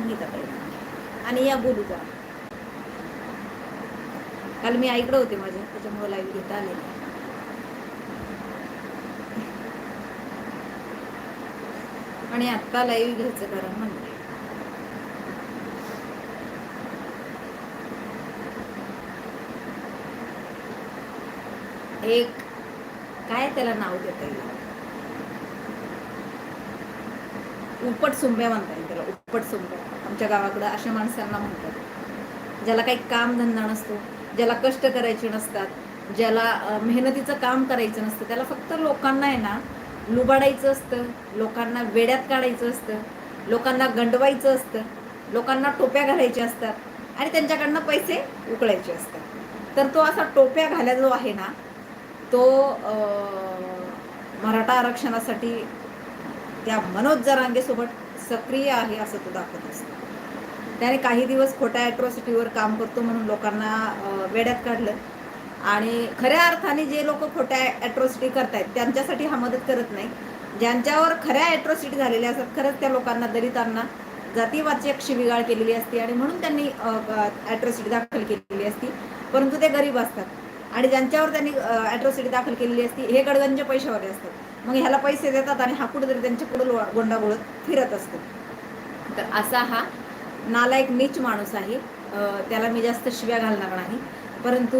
संगीता आणि या बोलू का काल मी ऐकलं होते माझ्या त्याच्यामुळे लाईव्ह घेता आले आणि आत्ता लाईव्ह घ्यायचं कारण म्हणजे एक काय त्याला नाव देता येईल? उपट सुंब्या म्हणता येईल त्याला उपट सुंब्या आमच्या गावाकडं अशा माणसांना म्हणतात. ज्याला काही कामधंदा नसतो ज्याला कष्ट करायचे नसतात ज्याला मेहनतीचं काम करायचं नसतं त्याला फक्त लोकांना आहे ना लुबाडायचं असतं लोकांना वेड्यात काढायचं असतं लोकांना गंडवायचं असतं लोकांना टोप्या घालायच्या असतात आणि त्यांच्याकडनं पैसे उकळायचे असतात. तर तो असा टोप्या घाल्या जो आहे ना तो मराठा आरक्षणासाठी त्या मनोज जरांगेसोबत सक्रिय आहे असं तो दाखवत असतो. त्याने काही दिवस खोट्या ॲट्रॉसिटीवर काम करतो म्हणून लोकांना वेड्यात काढलं. आणि खऱ्या अर्थाने जे लोक खोट्या ॲट्रॉसिटी करतायत त्यांच्यासाठी हा मदत करत नाही. ज्यांच्यावर खऱ्या ॲट्रॉसिटी झालेल्या असतात खरंच त्या लोकांना दलितांना जातीवाचक शिवीगाळ केलेली असते आणि म्हणून त्यांनी ॲट्रॉसिटी दाखल केलेली असती. परंतु ते गरीब असतात. आणि ज्यांच्यावर त्यांनी ॲट्रॉसिटी दाखल केलेली असती हे गडगंज पैशावाले असतात. मग ह्याला पैसे देतात आणि हा कुठेतरी त्यांच्या पुढे गोंडा फिरत असतो. तर असा हा नालायक नीच माणूस आहे. त्याला मी जास्त शिव्या घालणार नाही. परंतु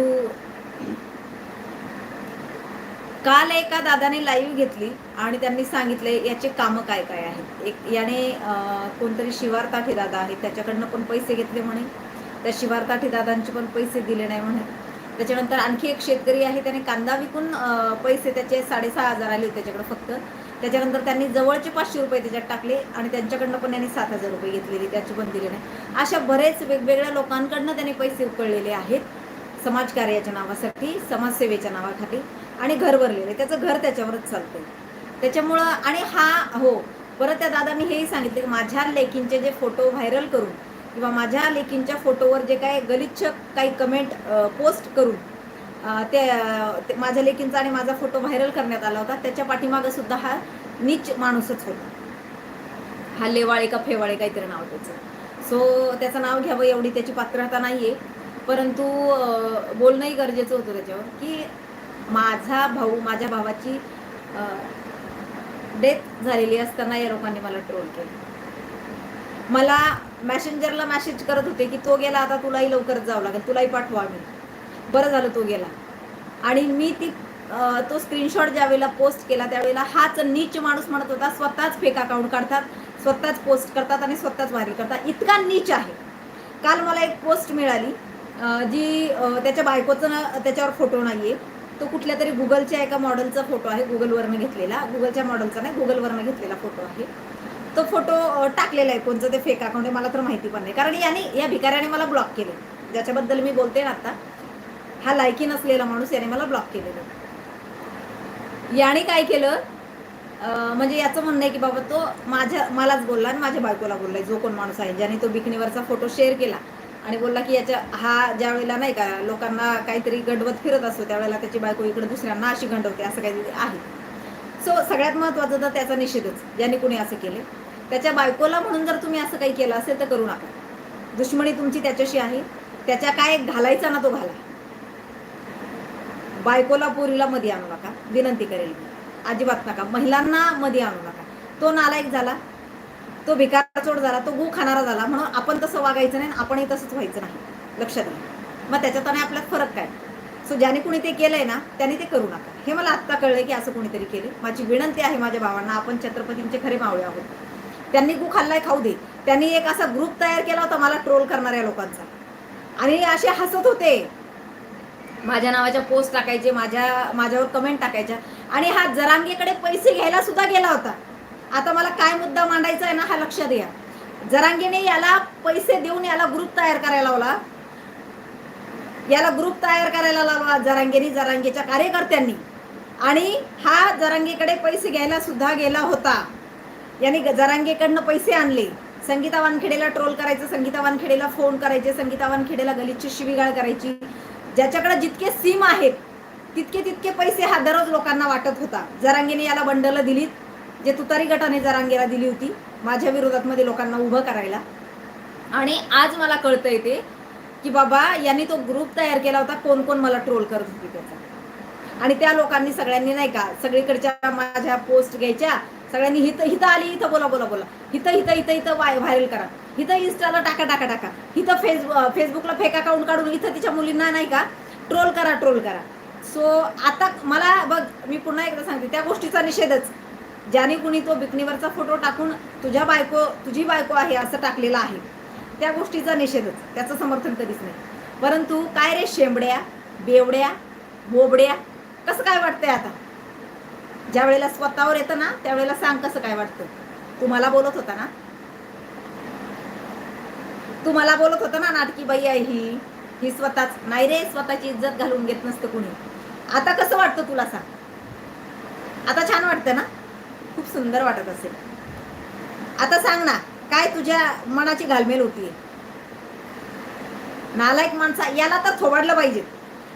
काल एका दादाने लाईव्ह घेतली आणि त्यांनी सांगितले याचे कामं काय काय आहेत? एक याने कोणतरी शिवारताठी दादा आहे त्याच्याकडनं पण पैसे घेतले म्हणे. त्या शिवारताठी दादांचे पण पैसे दिले नाही म्हणे. त्याच्यानंतर आणखी एक शेतकरी आहे. त्याने कांदा विकून पैसे त्याचे साडेसहा हजार आले होते त्याच्याकडे फक्त. त्याच्यानंतर त्यांनी जवळचे पाचशे रुपये त्याच्यात टाकले आणि त्यांच्याकडनं पण त्यांनी सात हजार रुपये घेतलेले त्याचे पण दिले नाही अशा बरेच वेगवेगळ्या लोकांकडनं त्याने पैसे उकळलेले आहेत. समाजकार्याच्या नावासाठी समाजसेवेच्या नावाखाली आणि घर भरलेले. त्याचं घर त्याच्यावरच चालतं त्याच्यामुळं आणि हा हो परत त्या दादांनी हेही सांगितलं की माझ्या लेखींचे जे फोटो व्हायरल करून किंवा माझ्या लेखींच्या फोटोवर जे काही गलिच्छ काही कमेंट पोस्ट करून ते ते माझ्या लेकींचा आणि माझा फोटो व्हायरल करण्यात आला होता. त्याच्या पाठीमागं सुद्धा हा नीच माणूसच होता. हा लेवाळे का फेवाळे काहीतरी नाव त्याचं. सो त्याचं नाव घ्यावं एवढी त्याची पात्रता नाही आहे परंतु बोलणंही गरजेचं होतं त्याच्यावर की माझा भाऊ माझ्या भावाची डेथ झालेली असताना या लोकांनी मला ट्रोल केलं. मला मॅसेंजरला मॅसेज करत होते की तो गेला आता तुलाही लवकरच जावं लागेल तुलाही पाठवा मी बरं झालं तो गेला. आणि मी ती तो स्क्रीनशॉट ज्यावेळेला पोस्ट केला त्यावेळेला हाच नीच माणूस म्हणत होता स्वतःच फेक अकाउंट काढतात स्वतःच पोस्ट करतात आणि स्वतःच व्हायरल करतात. इतका नीच आहे. काल मला एक पोस्ट मिळाली जी त्याच्या बायकोचं ना त्याच्यावर फोटो नाही आहे तो कुठल्या तरी गुगलच्या एका मॉडेलचा फोटो आहे गुगलवरनं घेतलेला. गुगलच्या मॉडेलचा नाही गुगलवरनं घेतलेला फोटो आहे. तो फोटो टाकलेला आहे कोणचं ते फेक अकाउंट आहे मला तर माहिती पण नाही. कारण याने या भिकाऱ्याने मला ब्लॉक केले. ज्याच्याबद्दल मी बोलते ना आता. हा लायकी नसलेला माणूस याने मला ब्लॉक केलेलं. याने काय केलं? म्हणजे याचं म्हणणं आहे की बाबा तो माझ्या मलाच बोलला आणि माझ्या बायकोला बोललाय जो कोण माणूस आहे ज्याने तो बिकणीवरचा फोटो शेअर केला आणि बोलला की याच्या हा ज्या वेळेला नाही का लोकांना काहीतरी गंडवत फिरत असतो त्यावेळेला त्याची बायको इकडे दुसऱ्यांना अशी गंडवते असं काहीतरी आहे. सो सगळ्यात महत्त्वाचं तर त्याचा निषेधच ज्याने कुणी असं केले. त्याच्या बायकोला म्हणून जर तुम्ही असं काही केलं असेल तर करू नका. दुश्मनी तुमची त्याच्याशी आहे त्याच्या काय घालायचा ना तो घाला. बायकोला पोरीला मध्ये आणू नका. विनंती करेल अजिबात नका. महिलांना मध्ये आणू नका. तो नालायक झाला. तो भिकारचोड झाला. तो गु खाणारा झाला. म्हणून आपण तसं वागायचं नाही आणि आपणही तसंच व्हायचं नाही. लक्षात घ्या. मग त्याच्यात आणि आपल्यात फरक काय? सो ज्याने कुणी ते केलंय ना त्याने ते करू नका. हे मला आत्ता कळलं की असं कोणीतरी केलं माझी विनंती आहे माझ्या भावांना. आपण छत्रपतींचे खरे मावळे आहोत. त्यांनी गु खाल्लाय खाऊ दे. त्यांनी एक असा ग्रुप तयार केला होता मला ट्रोल करणाऱ्या लोकांचा. आणि असे हसत होते. माझ्या नावाच्या पोस्ट टाकायचे माझ्या माझ्यावर कमेंट टाकायच्या. आणि हा जरांगेकडे पैसे घ्यायला सुद्धा गेला होता. आता मला काय मुद्दा मांडायचा आहे ना हा लक्षात द्या जरांगेने याला पैसे देऊन याला ग्रुप तयार करायला लावला. याला ग्रुप तयार करायला लावला जरांगेनी जरांगेच्या कार्यकर्त्यांनी. आणि हा जरांगेकडे पैसे घ्यायला सुद्धा गेला होता. यांनी जरांगेकडनं पैसे आणले. संगीता वानखेडेला ट्रोल करायचं संगीता वानखेडेला फोन करायचे संगीता वानखेडेला गलिच्छ शिवीगाळ करायची. ज्याच्याकडे जितके सीम आहेत तितके तितके पैसे हा दररोज लोकांना वाटत होता. जरांगेने याला बंडलं दिलीत जे तुतारी गटाने जरांगेला दिली होती माझ्या विरोधात मध्ये लोकांना उभं करायला. आणि आज मला कळतंय ते की बाबा यांनी तो ग्रुप तयार केला होता कोण कोण मला ट्रोल करत होती त्याचा. आणि त्या लोकांनी सगळ्यांनी नाही का सगळीकडच्या माझ्या पोस्ट घ्यायच्या सगळ्यांनी हिथं हिथं आली इथं बोला बोला बोला. हिथं हिथं इथं इथं वाय व्हायरल करा. इथं इन्स्टाला टाका टाका टाका. इथं फेस फेसबुकला फेक अकाउंट काढून इथं तिच्या मुलींना नाही का? ट्रोल करा ट्रोल करा. सो आता मला बघ मी पुन्हा एकदा सांगते त्या गोष्टीचा निषेधच. ज्याने कुणी तो बिकनीवरचा फोटो टाकून तुझ्या बायको तुझी बायको आहे असं टाकलेलं आहे त्या गोष्टीचा निषेधच. त्याचं समर्थन कधीच नाही. परंतु काय रे शेंबड्या बेवड्या बोबड्या कसं काय वाटतंय आता? ज्या वेळेला स्वतःवर येतं ना त्यावेळेला सांग कसं काय वाटतं तू मला बोलत होता ना? तू मला बोलत होता ना नाटकी बाई आहे ही. ही स्वतःच. नाही रे स्वतःची इज्जत घालून घेत नसतं कुणी. आता कसं वाटतं तुला सांग? आता छान वाटतं ना? खूप सुंदर वाटत असेल. आता सांग ना काय तुझ्या मनाची घालमेल होतीये? नालायक माणसा याला तर थोबाडलं पाहिजे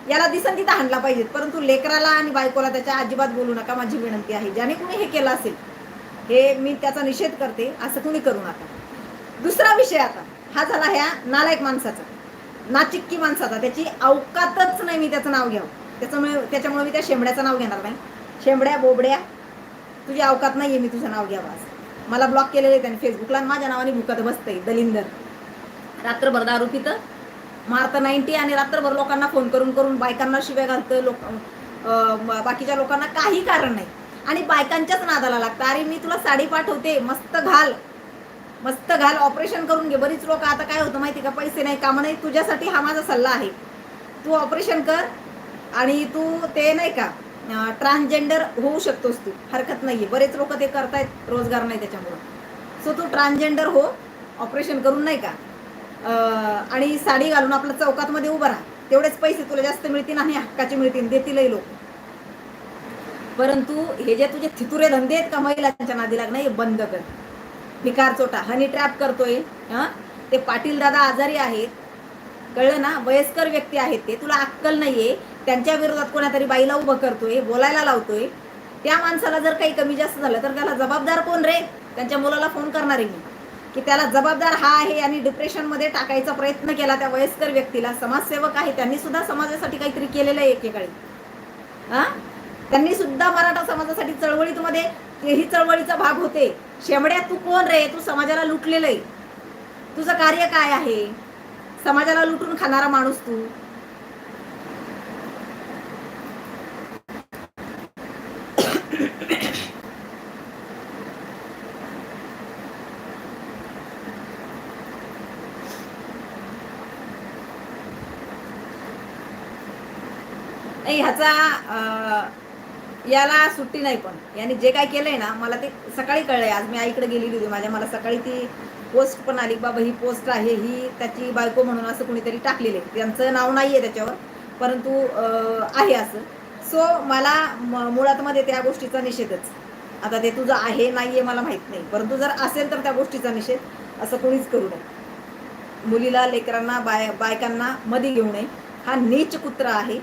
याला दिसन तिथं हाणला पाहिजेत. परंतु लेकराला आणि बायकोला त्याच्या अजिबात बोलू नका माझी विनंती आहे. ज्याने कुणी हे केलं असेल हे मी त्याचा निषेध करते असं कुणी करू नका. दुसरा विषय आता. हा झाला ह्या नालायक माणसाचा. नाचिक्की माणसाचा. त्याची अवकातच नाही मी त्याचं नाव घ्यावं त्याच्यामुळे त्याच्यामुळे मी त्या शेंबड्याचं नाव घेणार नाही. शेंबड्या बोबड्या तुझी अवकात नाहीये मी तुझं नाव घ्यावं असं. मला ब्लॉक केलेलं आहे त्याने फेसबुकला आणि माझ्या नावाने भुकत बसतंय दलिंदर. रात्रभर दारू पितं मारतं नाईन्टी आणि रात्रभर लोकांना फोन करून करून बायकांना शिव्या घालतं लोक बाकीच्या लोकांना काही कारण नाही. आणि बायकांच्याच नादाला लागतं. अरे मी तुला साडी पाठवते मस्त घाल. मस्त घाल ऑपरेशन करून घे. बरीच लोक आता काय होतं माहिती का? पैसे नाही कामं नाही. तुझ्यासाठी हा माझा सल्ला आहे. तू ऑपरेशन कर आणि तू ते नाही का ट्रान्सजेंडर होऊ शकतोस तू. हरकत नाहीये. बरेच लोक ते करतायत. रोजगार नाही त्याच्यामुळं. सो तू ट्रान्सजेंडर हो. ऑपरेशन करून नाही का? आणि साडी घालून आपल्या चौकात मध्ये उभं राहा. तेवढेच पैसे तुला जास्त मिळतील आणि हक्काचे मिळतील. देतीलही लोक. परंतु हे जे तुझे थितुरे धंदे आहेत का महिलांच्या नादी लागणं हे बंद कर. भिकारचोटा हनी ट्रॅप करतोय हां? ते पाटील दादा आजारी आहेत. कळलं ना? वयस्कर व्यक्ती आहेत ते. तुला अक्कल नाहीये. त्यांच्या विरोधात कोणातरी बाईला उभं करतोय बोलायला लावतोय. त्या माणसाला जर काही कमी जास्त झालं तर त्याला जबाबदार कोण रे? त्यांच्या मुलाला फोन करणार आहे मी. की त्याला जबाबदार हा आहे आणि डिप्रेशनमध्ये टाकायचा प्रयत्न केला त्या वयस्कर व्यक्तीला. समाजसेवक आहे त्यांनी सुद्धा समाजासाठी काहीतरी केलेलं आहे एकेकाळी. हां? त्यांनी सुद्धा मराठा समाजासाठी चळवळीमध्ये तेही चळवळीचा भाग होते. शेमड्या तू कोण रे? तू समाजाला लुटलेलं आहे. तुझं कार्य काय आहे? समाजाला लुटून खाणारा माणूस तू. नाही ह्याचा अं, याला सुट्टी नाही पण. याने जे काय केलंय ना मला ते सकाळी कळलंय. आज मी आईकडे गेलेली होती माझ्या. मला सकाळी ती पोस्ट पण आली बाबा ही पोस्ट आहे. ही त्याची बायको म्हणून असं कुणीतरी टाकलेले आहे. त्यांचं नाव नाही आहे त्याच्यावर परंतु आहे असं. सो मला म- मुळात मध्ये त्या गोष्टीचा निषेधच. आता ते तुझं आहे नाही आहे मला माहीत नाही. परंतु जर असेल तर त्या गोष्टीचा निषेध असं कोणीच करू नये. मुलीला लेकरांना बाय बायकांना मध्ये घेऊ नये. हा नीच कुत्रा आहे.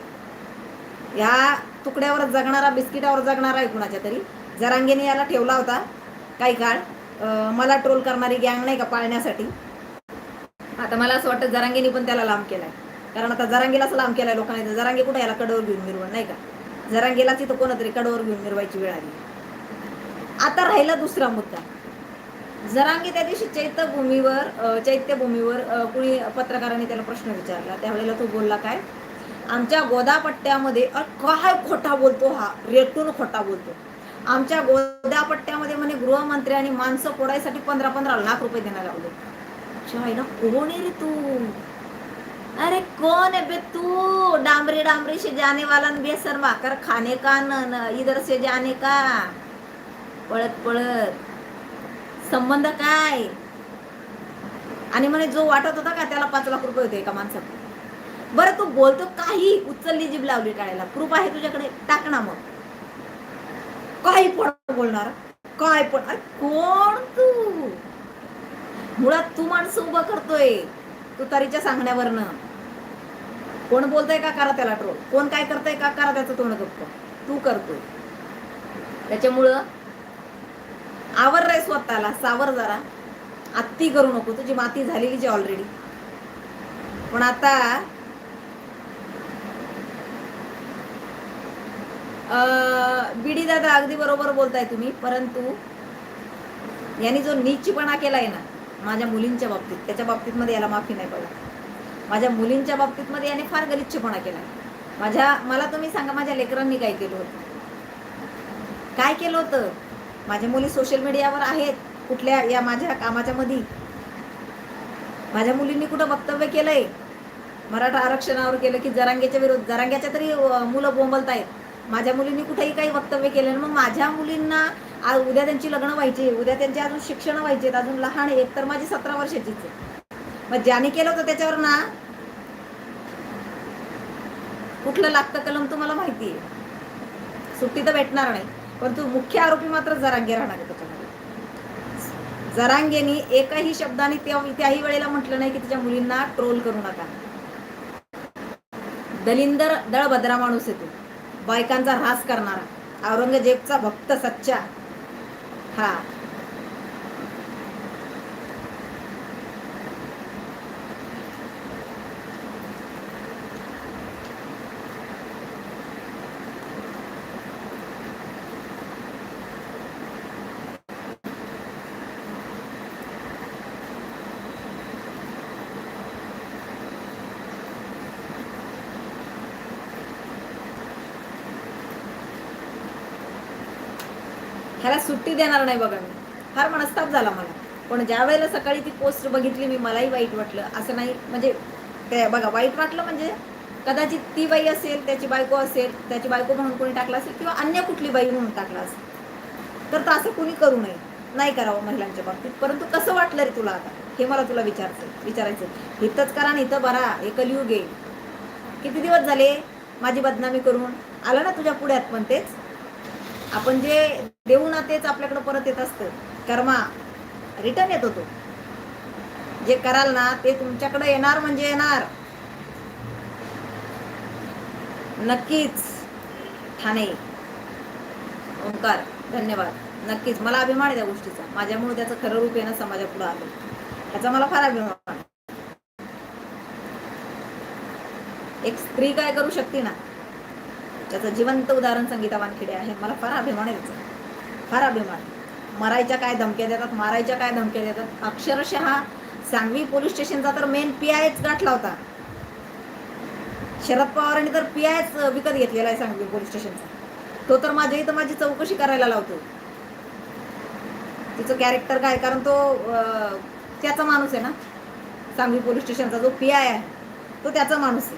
ह्या तुकड्यावर जगणारा बिस्किटावर जगणारा आहे कुणाच्या तरी. जरांगेने याला ठेवला होता काही काळ. मला ट्रोल करणारी गँग नाही का पाळण्यासाठी? आता मला असं वाटतं जरांगेने पण त्याला लांब केलाय. कारण आता जरांगेलाच लांब केलाय लोकांनी. तर जरांगे कुठे याला कडवर घेऊन मिरवण नाही का? जरांगेलाच इथं कोणतरी कडवर घेऊन मिरवायची वेळ आली. आता राहिला दुसरा मुद्दा. जरांगे त्या दिवशी चैत्यभूमीवर चैत्यभूमीवर कुणी पत्रकारांनी त्याला प्रश्न विचारला. त्यावेळेला तो बोलला काय? आमच्या गोदापट्ट्यामध्ये काय खोटा बोलतो हा? रेटून खोटा बोलतो. आमच्या गोदापट्ट्यामध्ये म्हणे गृहमंत्री आणि माणसं पोडायसाठी पंधरा पंधरा लाख रुपये देणार लावले शायना कोण आहे रे तू? अरे कौन है बे तू? डांबरी डांबरी से जाने वाला न बेसन भाकर खाने का न न इधर से जाने का पळत पळत. संबंध काय? आणि म्हणे जो वाटत होता का त्याला पाच लाख रुपये होते एका माणसात बरं तू बोलतो काही उचलली जीभ लावली टाळायला प्रूफ आहे तुझ्याकडे? टाक ना मग. काही पण बोलणार. काय पण. अरे कोण तू? मुळात तू माणसं उभं करतोय. तू सांगण्यावरनं. कोण बोलतोय का करा त्याला ट्रोल कोण काय करतोय का करा त्याचं तोंड गप्प तू करतोय. त्याच्यामुळं आवर रे स्वतःला. सावर जरा. आत्ती करू नको. तुझी माती झालेली जी ऑलरेडी पण आता बिडी दादा अगदी बरोबर बोलताय तुम्ही परंतु यांनी जो नीचपणा केलाय ना माझ्या मुलींच्या बाबतीत त्याच्या बाबतीत मध्ये याला माफी नाही पडत. माझ्या मुलींच्या बाबतीत मध्ये याने फार गलिच्छपणा केलाय. माझ्या मला तुम्ही सांगा माझ्या लेकरांनी काय केलं होतं? काय केलं होतं? माझ्या मुली सोशल मीडियावर आहेत कुठल्या या माझ्या कामाच्या मधी? माझ्या मुलींनी कुठं वक्तव्य केलंय? मराठा आरक्षणावर केलं की जरांग्याच्या विरोध जरांग्याच्या तरी मुलं बोंबलत आहेत माझ्या मुलींनी कुठेही काही वक्तव्य केलं मग माझ्या मुलींना आज उद्या त्यांची लग्न व्हायची उद्या त्यांचे अजून शिक्षण व्हायचे अजून लहान एक तर माझी सतरा वर्षाचीच आहे. मग ज्याने केलं होतं त्याच्यावर ना कुठलं लागतं कलम तुम्हाला माहिती आहे. सुट्टी तर भेटणार नाही परंतु मुख्य आरोपी मात्र जरांगे राहणार आहे त्याच्यामध्ये. जरांगेनी एकाही शब्दाने त्याही वेळेला म्हटलं नाही की तिच्या मुलींना ट्रोल करू नका. दलिंदर दळभद्रा माणूस येतो बायकांचा ऱ्हास करणारा. औरंगजेबचा भक्त सच्चा. हा. ह्याला सुट्टी देणार नाही बघा मी. फार मनस्ताप झाला मला. पण ज्या वेळेला सकाळी ती पोस्ट बघितली मी मलाही वाईट वाटलं. असं नाही म्हणजे ते बघा वाईट वाटलं म्हणजे कदाचित ती बाई असेल त्याची बायको असेल त्याची बायको म्हणून कोणी टाकला असेल किंवा अन्य कुठली बाई म्हणून टाकला असेल. तर असं कुणी करू नये. नाही करावं महिलांच्या बाबतीत. परंतु कसं वाटलं रे तुला आता? हे मला तुला विचारायचं विचारायचं इथंच करा आणि इथं बरा हे कलियुग आहे. किती दिवस झाले? माझी बदनामी करून. आलं ना तुझ्या पुढ्यात पण तेच? आपण जे देऊ ना तेच आपल्याकडे परत येत असतं. कर्मा रिटर्न येत होतो जे कराल ना ते तुमच्याकडे येणार म्हणजे येणार. नक्कीच ठाणे. ओंकार धन्यवाद. नक्कीच मला अभिमान आहे त्या गोष्टीचा. माझ्यामुळे त्याचं खरं रूप येणं समाजापुढे आलं. त्याचा मला फार अभिमान एक स्त्री काय करू शकते ना? त्याचं जिवंत उदाहरण संगीता वानखेडे आहे. मला फार अभिमान आहे त्याचा. फार अभिमान. मरायच्या काय धमक्या देतात मारायच्या काय धमक्या देतात? अक्षरशः सांगवी पोलीस स्टेशनचा तर मेन पी आयच गाठला होता. शरद पवारांनी तर पी आयच विकत घेतलेला आहे सांगवी पोलीस स्टेशनचा. तो तर माझ्या इथं माझी चौकशी करायला लावतो. तिचं कॅरेक्टर काय? कारण तो त्याचा माणूस आहे ना? सांगवी पोलीस स्टेशनचा जो पी आय आहे तो त्याचा माणूस आहे.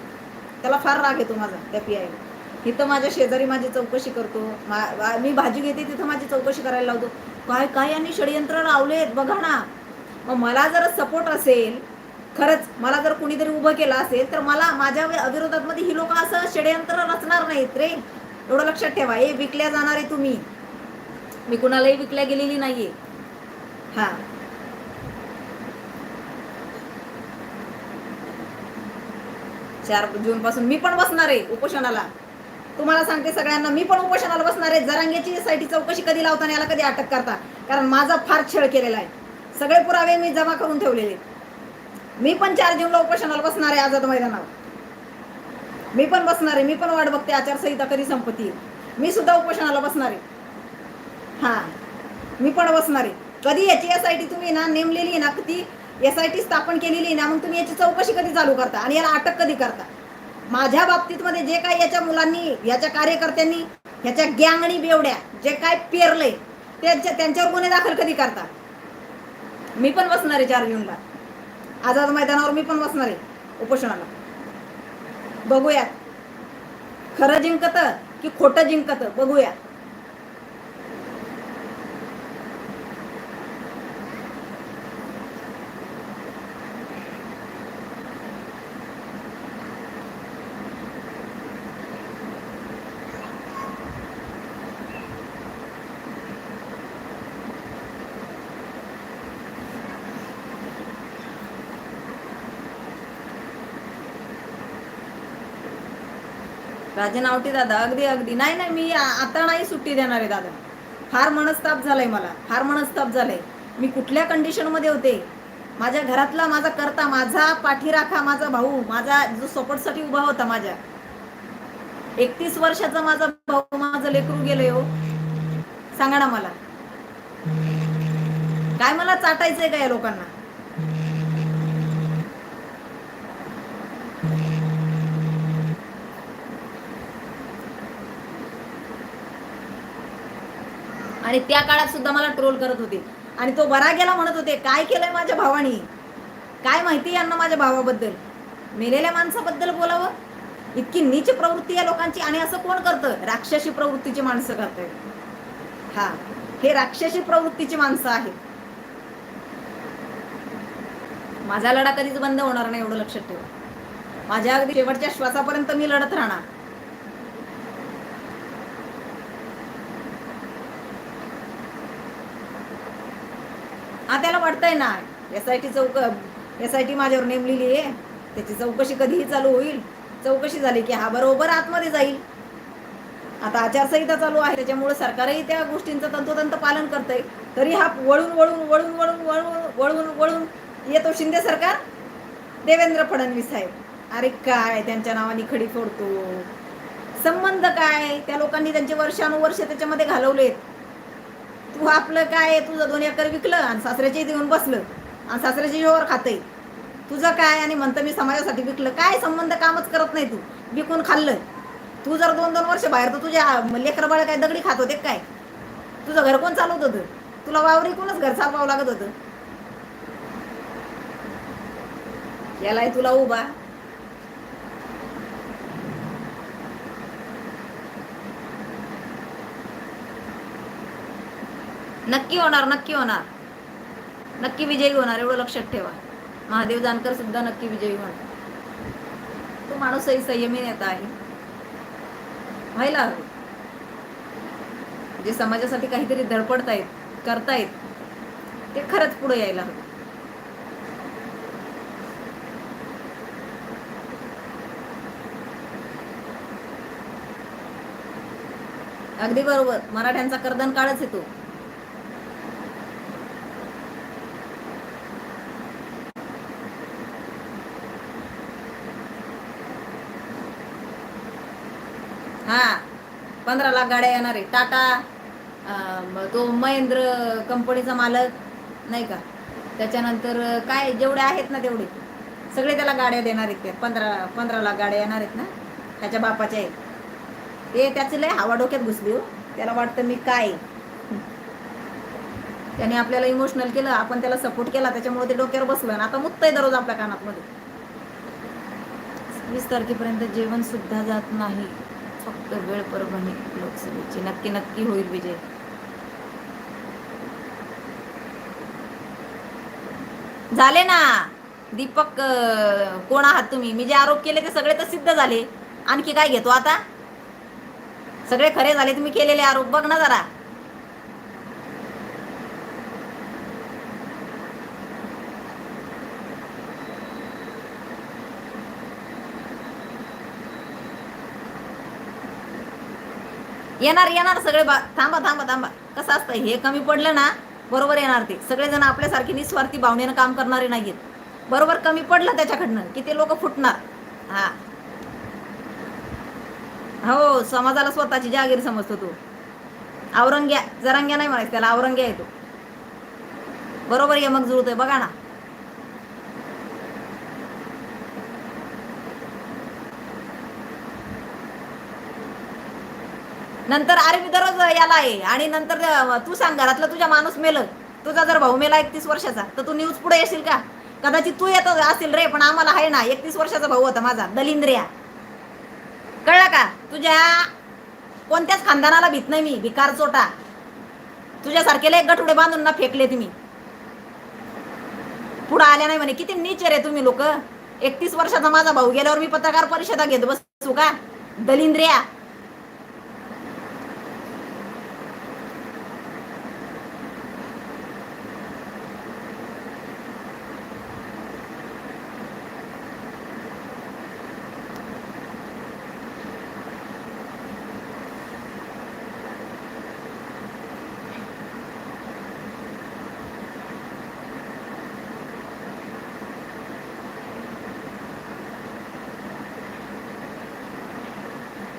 त्याला फार राग येतो माझा त्या पी आयला इथं माझ्या शेजारी माझी चौकशी करतो. मा- मी भाजी घेते तिथं माझी चौकशी करायला लावतो. काय काय यांनी षडयंत्र लावलेत बघा ना. मग मला जर सपोर्ट असेल खरंच मला जर कुणीतरी उभं केलं असेल तर मला माझ्या अविरोधात मध्ये ही लोक असं षडयंत्र रचणार नाहीत रे. एवढं लक्षात ठेवा. हे विकल्या जाणार आहे तुम्ही. मी कुणालाही विकल्या गेलेली नाहीये. हा. चार जून पासून मी पण बसणार आहे उपोषणाला. तुम्हाला सांगते सगळ्यांना मी पण उपोषणाला बसणार आहे. जरांगेची साठी चौकशी कधी लावता आणि याला कधी अटक करता? कारण माझा फार छळ केलेला आहे. सगळे पुरावे मी जमा करून ठेवलेले. मी पण चार जूनला उपोषणाला बसणार आहे आझाद मैदानावर. मी पण बसणार आहे. मी पण वाट बघते. आचारसंहिता कधी संपत्ती मी सुद्धा उपोषणाला बसणार आहे. हा. मी पण बसणार आहे. कधी याची एस आय टी तुम्ही ना नेमलेली आहे ना ती एस आय टी स्थापन केलेली आहे ना मग तुम्ही याची चौकशी कधी चालू करता? आणि याला अटक कधी करता? माझ्या बाबतीत मध्ये जे काही याच्या मुलांनी याच्या कार्यकर्त्यांनी ह्याच्या गँगणी बेवड्या जे काय पेरलंय त्यांच्या त्यांच्यावर गुन्हे दाखल कधी करता मी पण बसणार आहे चार जूनला. आझाद मैदानावर मी पण बसणार आहे उपोषणाला. बघूया खरं जिंकत की खोटं जिंकत? बघूया राजे नावटी दादा. अगदी अगदी. नाही नाही मी आता नाही सुट्टी देणार आहे दादा. फार मनस्ताप झालाय मला. फार मनस्ताप झालाय. मी कुठल्या कंडिशनमध्ये होते? माझ्या घरातला माझा करता माझा पाठीराखा माझा भाऊ माझा जो सपोर्टसाठी उभा होता माझ्या. एकतीस वर्षाचा माझा भाऊ माझं लेकरू गेलंय हो. सांगा ना मला. काय मला चाटायचंय का या लोकांना? आणि त्या काळात सुद्धा मला ट्रोल करत होते. आणि तो बरा गेला म्हणत होते काय केलंय माझ्या भावानी? काय माहिती यांना माझ्या भावाबद्दल? मेलेल्या माणसाबद्दल बोलावं? इतकी नीच प्रवृत्ती या लोकांची आणि असं कोण करतं? राक्षसी प्रवृत्तीची माणसं करतायत हा हे राक्षसी प्रवृत्तीची माणसं आहेत. माझा लढा कधीच बंद होणार नाही एवढं लक्षात ठेवा. माझ्या अगदी शेवटच्या श्वासापर्यंत मी लढत राहणार. हा ना? एस आय टी चौक एस आय टी माझ्यावर नेमलेली आहे. त्याची चौकशी कधीही चालू होईल. चौकशी झाली की हा बरोबर आतमध्ये जाईल. आता आचारसंहिता चालू आहे त्याच्यामुळे सरकारही त्या गोष्टींचं तंतोतंत पालन करतंय. तरी हा वळून वळून वळून वळून वळून वळून वळून येतो शिंदे सरकार? देवेंद्र फडणवीस साहेब. अरे काय त्यांच्या नावाने खडी फोडतो. संबंध काय? त्या लोकांनी त्यांचे वर्षानुवर्ष त्याच्यामध्ये घालवलेत. तू आपलं काय तुझं दोन एकर विकलं आणि सासऱ्याच्या देऊन बसलं. आणि सासऱ्याच्या जोर खातंय. तुझं काय आणि म्हणतं मी समाजासाठी विकलं. काय संबंध कामच करत नाही तू. विकून खाल्लं. तू जर दोन दोन वर्ष बाहेर तर तुझ्या लेकर बाळ काय दगडी खात होते काय? तुझं घर कोण चालवत होतं? तुला वावरी कोणच घर चालवावं लागत होतं? यालाही तुला उभा नक्की होणार नक्की होणार. नक्की विजयी होणार एवढं लक्षात ठेवा. महादेव जानकर सुद्धा नक्की विजयी होणार. तो माणूसही संयमी नेता आहे. व्हायला हवे. जे समाजासाठी काहीतरी धडपडतायत करतायत ते खरंच पुढे यायला हवं. अगदी बरोबर. मराठ्यांचा कर्दन काळच येतो हा पंधरा लाख गाड्या येणार आहे. टाटा तो महेंद्र कंपनीचा मालक नाही का? त्याच्यानंतर काय जेवढे आहेत ना तेवढे. सगळे त्याला गाड्या देणार आहेत ते. पंधरा पंधरा लाख गाड्या येणार आहेत ना त्याच्या बापाच्या आहेत. ते त्याचं लय हवा डोक्यात घुसली हो. त्याला वाटतं मी काय त्याने आपल्याला इमोशनल केलं आपण त्याला सपोर्ट केला त्याच्यामुळे ते डोक्यावर बसलं. आणि आता मुक्त आहे दररोज आपल्या कानात मध्ये वीस तारखेपर्यंत जेवण सुद्धा जात नाही. फक्त वेळ परभणी लोकसभेची. नक्की नक्की होईल विजय. झाले ना? दीपक कोण आहात तुम्ही? मी जे आरोप केले ते सगळे तर सिद्ध झाले. आणखी काय घेतो आता? सगळे खरे झाले तुम्ही केलेले आरोप. बघ ना जरा. येणार येणार सगळे बा थांबा थांबा थांबा. कसं असतं हे कमी पडलं ना बरोबर येणार ते. सगळेजण आपल्यासारखे निस्वार्थी भावनेनं काम करणारे नाहीत बरोबर कमी पडलं त्याच्याकडनं की ते लोक फुटणार. हा. हो समाजाला स्वतःची जागीर समजतो तू. औरंग्या जरांग्या नाही म्हणायचं त्याला औरंग्या येतो. बरोबर ये मग जुळतोय. बघा ना. नंतर अरे मी दररोज याला आहे. आणि नंतर तू सांग घरातलं तुझ्या माणूस मेलं. तुझा जर भाऊ मेला एकतीस वर्षाचा तर तू न्यूज पुढे येशील का? कदाचित तू येत असेल रे पण आम्हाला आहे ना एकतीस वर्षाचा भाऊ होता माझा दलिंद्रिया. कळलं का? तुझ्या कोणत्याच खानदानाला भीत नाही मी भिकार चोटा. तुझ्यासारखेला एक गठुडे बांधून ना फेकले तुम्ही पुढं आल्या नाही म्हणे किती नीच रे तुम्ही लोक. एकतीस वर्षाचा माझा भाऊ गेल्यावर मी पत्रकार परिषदा घेत बसू का? दलिंद्रिया.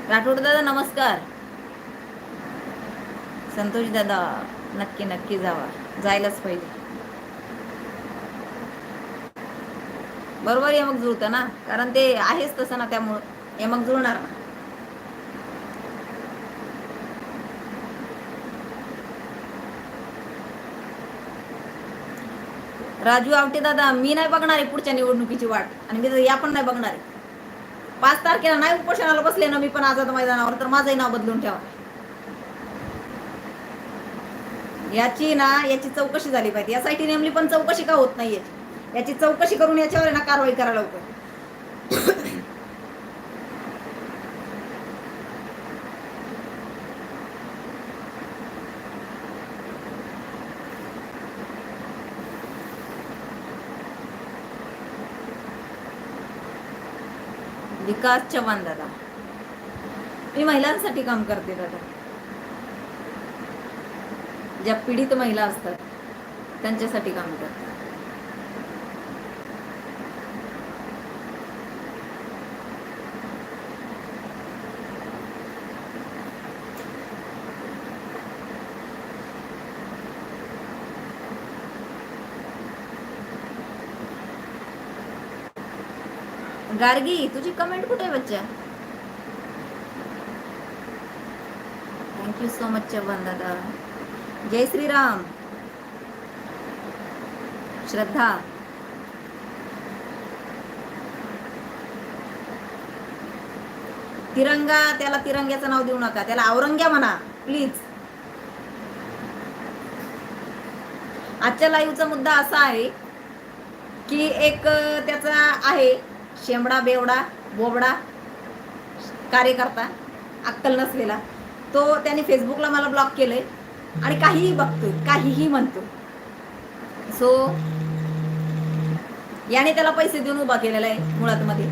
राठोड दादा नमस्कार. संतोष दादा नक्की नक्की जावा. जायलाच पाहिजे. बरोबर यमक जुळतं ना? कारण ते आहेच तसं ना त्यामुळं. यमक जुळणार ना? राजू आवटे दादा मी नाही बघणार आहे पुढच्या निवडणुकीची वाट. आणि मी या पण नाही बघणार आहे. पाच तारखेला नाही उपोषणाला बसले ना मी पण आझाद मैदानावर तर माझंही नाव बदलून ठेवा. याची ना याची चौकशी झाली पाहिजे. यासाठी नेमली पण चौकशी का होत नाही याची याची चौकशी करून याच्यावर ना कारवाई करा लवकर. विकास चव्हाण दादा मी महिलांसाठी काम करते दादा. ज्या पीडित महिला असतात त्यांच्यासाठी काम करते. गार्गी तुझी कमेंट कुठे आहे बच्चा? थँक्यू सो मच चव्हाण दादा. जय श्रीराम. श्रद्धा. तिरंगा त्याला तिरंग्याचं नाव देऊ नका. त्याला औरंग्या म्हणा प्लीज आजच्या लाईव्हचा मुद्दा असा आहे की एक त्याचा आहे शेंबडा बेवडा बोबडा कार्यकर्ता अक्कल नसलेला. तो त्याने फेसबुकला मला ब्लॉक केलंय आणि काहीही बघतोय काहीही म्हणतो सो याने त्याला पैसे देऊन उभा केलेला आहे मुळात मध्ये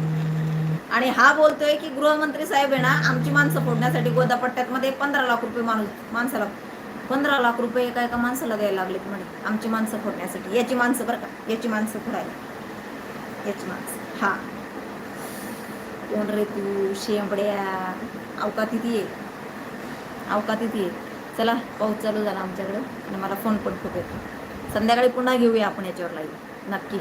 आणि हा बोलतोय की गृहमंत्री साहेब आहे ना आमची माणसं फोडण्यासाठी गोदापट्ट्यात मध्ये पंधरा लाख रुपये माणूस माणसाला पंधरा लाख रुपये एका एका माणसाला द्यायला लागलेत म्हणे आमची माणसं फोडण्यासाठी. याची माणसं बरं का याची माणसं फोडायला. याची माणसं. हा. कोण रे तू? शेंबड्या अवकातीत ये अवकातीत ये चला पाऊस चालू झाला आमच्याकडं आणि मला फोन पण खूप येतो. संध्याकाळी पुन्हा घेऊया आपण याच्यावर लाईव्ह नक्की.